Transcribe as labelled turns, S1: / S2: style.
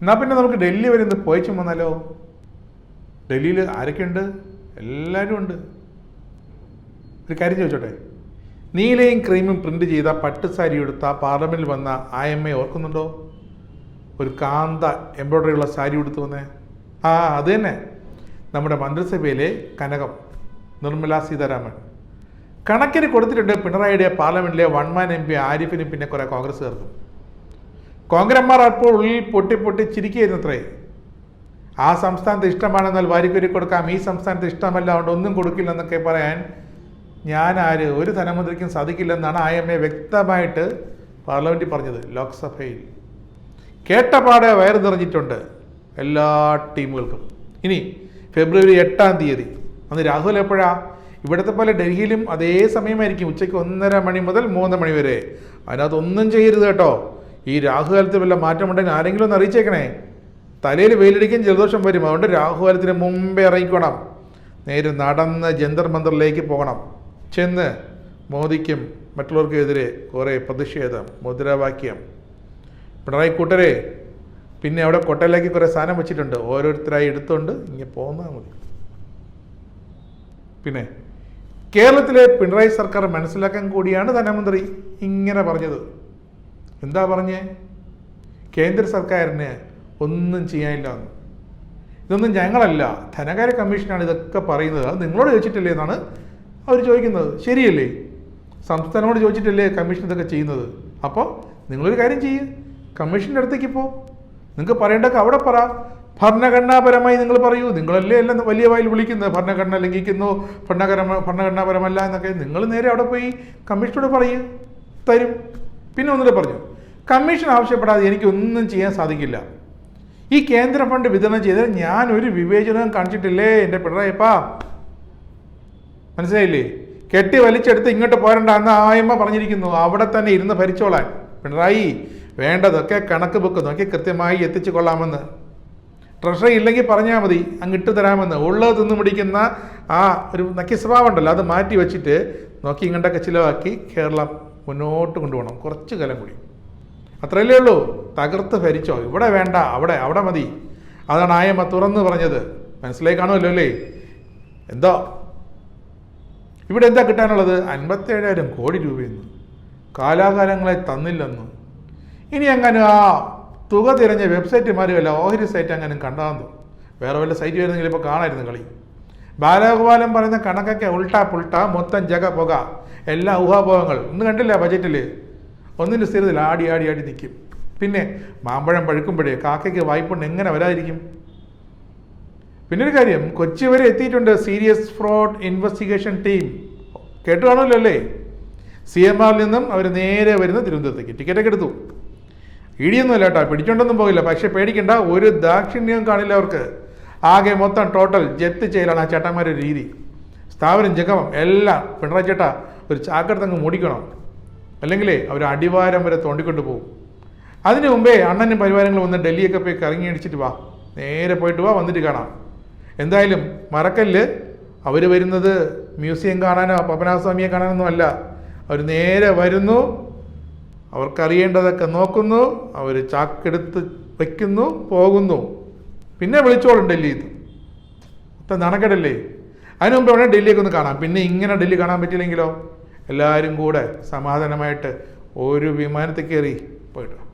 S1: എന്നാൽ പിന്നെ നമുക്ക് ഡൽഹി വരെ ഒന്ന് പോയച്ചു വന്നാലോ ഡൽഹിയിൽ ആരൊക്കെയുണ്ട്? എല്ലാവരും ഉണ്ട്. ഒരു കാര്യം ചോദിച്ചോട്ടെ? നീലയും ക്രീമും പ്രിന്റ് ചെയ്ത പട്ടുസാരി എടുത്ത പാർലമെന്റിൽ വന്ന ആ എം എ ഓർക്കുന്നുണ്ടോ? ഒരു കാന്ത എംബ്രോയ്ഡറി ഉള്ള സാരി ഉടുത്തു വന്നേ. ആ അത് തന്നെ. നമ്മുടെ മന്ത്രിസഭയിലെ കനകം നിർമ്മല സീതാരാമൻ. കണക്കിന് കൊടുത്തിട്ടുണ്ട് പിണറായിയുടെ പാർലമെന്റിലെ വൺ മാൻ എം പി ആരിഫിനും പിന്നെ കുറേ കോൺഗ്രസ്സുകാർക്കും. കോൺഗ്രന്മാർ അപ്പോൾ ഉള്ളിൽ പൊട്ടി പൊട്ടി ചിരിക്കുകയായിരുന്നത്രേ. ആ സംസ്ഥാനത്ത് ഇഷ്ടമാണെന്നാൽ വാരിക്കൊരു കൊടുക്കാം ഈ സംസ്ഥാനത്ത് ഇഷ്ടമല്ല അതുകൊണ്ട് ഒന്നും കൊടുക്കില്ലെന്നൊക്കെ പറയാൻ ഞാൻ ആര് ഒരു ധനമന്ത്രിക്കും സാധിക്കില്ലെന്നാണ് ഐ എം എ വ്യക്തമായിട്ട് പാർലമെന്റിൽ പറഞ്ഞത് ലോക്സഭയിൽ. കേട്ടപാടെ വയർ നിറഞ്ഞിട്ടുണ്ട് എല്ലാ ടീമുകൾക്കും. ഇനി ഫെബ്രുവരി എട്ടാം തീയതി അന്ന് രാഹുൽ എപ്പോഴാ? ഇവിടുത്തെ പോലെ ഡൽഹിയിലും അതേ സമയമായിരിക്കും ഉച്ചയ്ക്ക് ഒന്നര മണി മുതൽ മൂന്ന് മണി വരെ. അതിനകത്ത് ഒന്നും ചെയ്യരുത് കേട്ടോ. ഈ രാഹുകാലത്ത് വല്ല മാറ്റമുണ്ടെങ്കിൽ ആരെങ്കിലും ഒന്ന് അറിയിച്ചേക്കണേ. തലയിൽ വെയിലടിക്കാൻ ജലദോഷം വരും. അതുകൊണ്ട് രാഹുകാലത്തിന് മുമ്പേ ഇറങ്ങിക്കണം. നേരെ നടന്ന് ജന്തർ മന്ദറിലേക്ക് പോകണം. ചെന്ന് മോദിക്കും മറ്റുള്ളവർക്കെതിരെ കുറേ പ്രതിഷേധം മുദ്രാവാക്യം. പിണറായി കൂട്ടരെ പിന്നെ അവിടെ കൊട്ടയിലേക്ക് കുറേ സാധനം വെച്ചിട്ടുണ്ട്. ഓരോരുത്തരായി എടുത്തുകൊണ്ട് ഇങ്ങനെ പോകുന്നതാ മതി. പിന്നെ കേരളത്തിലെ പിണറായി സർക്കാർ മനസ്സിലാക്കാൻ കൂടിയാണ് ധനമന്ത്രി ഇങ്ങനെ പറഞ്ഞത്. എന്താ പറഞ്ഞേ? കേന്ദ്ര സർക്കാരിന് ഒന്നും ചെയ്യാനില്ല എന്ന്. ഇതൊന്നും ഞങ്ങളല്ല. ധനകാര്യ കമ്മീഷനാണ് ഇതൊക്കെ പറയുന്നത്. അത് നിങ്ങളോട് ചോദിച്ചിട്ടില്ലേ എന്നാണ് അവർ ചോദിക്കുന്നത്. ശരിയല്ലേ? സംസ്ഥാനത്തോട് ചോദിച്ചിട്ടല്ലേ കമ്മീഷൻ ഇതൊക്കെ ചെയ്യുന്നത്? അപ്പോൾ നിങ്ങളൊരു കാര്യം ചെയ്യ്. കമ്മീഷന്റെ അടുത്തേക്ക് പോ. നിങ്ങൾക്ക് പറയേണ്ടതൊക്കെ അവിടെ പറ. ഭരണഘടനാപരമായി നിങ്ങൾ പറയൂ. നിങ്ങളല്ലേ അല്ല വലിയ വായിൽ വിളിക്കുന്നത്? ഭരണഘടന ലംഘിക്കുന്നു. ഭരണഘടന ഭരണഘടനാപരമല്ല എന്നൊക്കെ. നിങ്ങൾ നേരെ അവിടെ പോയി കമ്മീഷനോട് പറയൂ. തരും. പിന്നെ ഒന്നുകൂടെ പറഞ്ഞു? കമ്മീഷൻ ആവശ്യപ്പെടാതെ എനിക്കൊന്നും ചെയ്യാൻ സാധിക്കില്ല. ഈ കേന്ദ്ര ഫണ്ട് വിതരണം ചെയ്ത് ഞാൻ ഒരു വിവേചനവും കാണിച്ചിട്ടില്ലേ എന്റെ പിണറായിപ്പാ മനസ്സിലായില്ലേ? കെട്ടി വലിച്ചെടുത്ത് ഇങ്ങോട്ട് പോരണ്ട എന്ന് ആയമ്മ പറഞ്ഞിരിക്കുന്നു. അവിടെ തന്നെ ഇരുന്ന് ഭരിച്ചോളാൻ. പിണറായി വേണ്ടതൊക്കെ കണക്ക് ബുക്ക് നോക്കി കൃത്യമായി എത്തിച്ചു കൊള്ളാമെന്ന്. ട്രഷറി ഇല്ലെങ്കിൽ പറഞ്ഞാൽ മതി. അങ്ങ് ഇട്ട് തരാമെന്ന്. ഉള്ളത് തിന്നു പിടിക്കുന്ന ആ ഒരു നക്കി സ്വഭാവം ഉണ്ടല്ലോ. അത് മാറ്റി വെച്ചിട്ട് നോക്കി ഇങ്ങോട്ടൊക്കെ ചിലവാക്കി കേരളം മുന്നോട്ട് കൊണ്ടുപോകണം. കുറച്ച് കാലം കൂടി. അത്രയല്ലേ ഉള്ളൂ. തകർത്ത് ഭരിച്ചോ. ഇവിടെ വേണ്ട അവിടെ അവിടെ മതി. അതാണ് ആയമ്മ തുറന്ന് പറഞ്ഞത്. മനസ്സിലായി കാണുമല്ലോ അല്ലേ? എന്തോ? ഇവിടെ എന്താ കിട്ടാനുള്ളത്? അൻപത്തേഴായിരം കോടി രൂപയെന്ന്. കാലാകാലങ്ങളെ തന്നില്ലെന്ന്. ഇനി അങ്ങനെ ആ തുക തിരഞ്ഞ വെബ്സൈറ്റ് വല്ല ഓഹരി സൈറ്റ് അങ്ങനെ കണ്ടാന്നു വേറെ വല്ല സൈറ്റ് വരുന്നെങ്കിൽ ഇപ്പോൾ കാണായിരുന്നു കളി. ബാലഗോപാലൻ പറയുന്ന കണക്കൊക്കെ ഉൾട്ടാ പുൾട്ട മൊത്തം ജഗ പുക. എല്ലാ ഊഹാപോഹങ്ങൾ. ഇന്ന് കണ്ടില്ല ബജറ്റിൽ ഒന്നിന്റെ സ്ഥിരത്തിൽ ആടി ആടി ആടി നിൽക്കും പിന്നെ മാമ്പഴം പഴുക്കുമ്പോഴേ കാക്കയ്ക്ക് വായ്പുണ്ട് എങ്ങനെ വരാതിരിക്കും? ഒരു കാര്യം കൊച്ചി വരെ എത്തിയിട്ടുണ്ട് സീരിയസ് ഫ്രോഡ് ഇൻവെസ്റ്റിഗേഷൻ ടീം. കേട്ടു കാണുമല്ലോ അല്ലേ? സി എം ആറിൽ നിന്നും അവർ നേരെ വരുന്ന തിരുവനന്തപുരത്തേക്ക്. ടിക്കറ്റൊക്കെ എടുത്തു. ഇടിയൊന്നുമില്ല കേട്ടോ പിടിച്ചോണ്ടൊന്നും പോകില്ല. പക്ഷേ പേടിക്കണ്ട ഒരു ദാക്ഷിണ്യവും കാണില്ല അവർക്ക്. ആകെ മൊത്തം ടോട്ടൽ ജപ്തി ചെയ്യലാണ് ആ ചേട്ടന്മാരുടെ രീതി. സ്ഥാപനം ജഗമം എല്ലാം. പിണറായി ചേട്ടാ ഒരു ചാക്കടത്തങ്ങ് മൂടിക്കണം. അല്ലെങ്കിലേ അവർ അടിവാരം വരെ തോണ്ടിക്കൊണ്ട് പോകും. അതിനു മുമ്പേ അണ്ണനും പരിവാരങ്ങൾ വന്ന് ഡൽഹിയൊക്കെ പോയി കറങ്ങി അടിച്ചിട്ട് വാ. നേരെ പോയിട്ട് വാ വന്നിട്ട് കാണാം. എന്തായാലും മറക്കല്ല്. അവർ വരുന്നത് മ്യൂസിയം കാണാനോ പപനാസ്വാമിയെ കാണാനൊന്നും അല്ല. അവർ നേരെ വരുന്നു. അവർക്കറിയേണ്ടതൊക്കെ നോക്കുന്നു. അവർ ചാക്കെടുത്ത് വയ്ക്കുന്നു പോകുന്നു. പിന്നെ വിളിച്ചോളും ഇത് മൊത്തം നടക്കടല്ലേ അതിനു മുമ്പ് വേണേൽ ഡൽഹിയൊക്കെ ഒന്ന് കാണാം. പിന്നെ ഇങ്ങനെ ഡൽഹി കാണാൻ പറ്റിയില്ലെങ്കിലോ? എല്ലാവരും കൂടെ സമാധാനമായിട്ട് ഒരു വിമാനത്തിൽ കയറി പോയിട്ട്.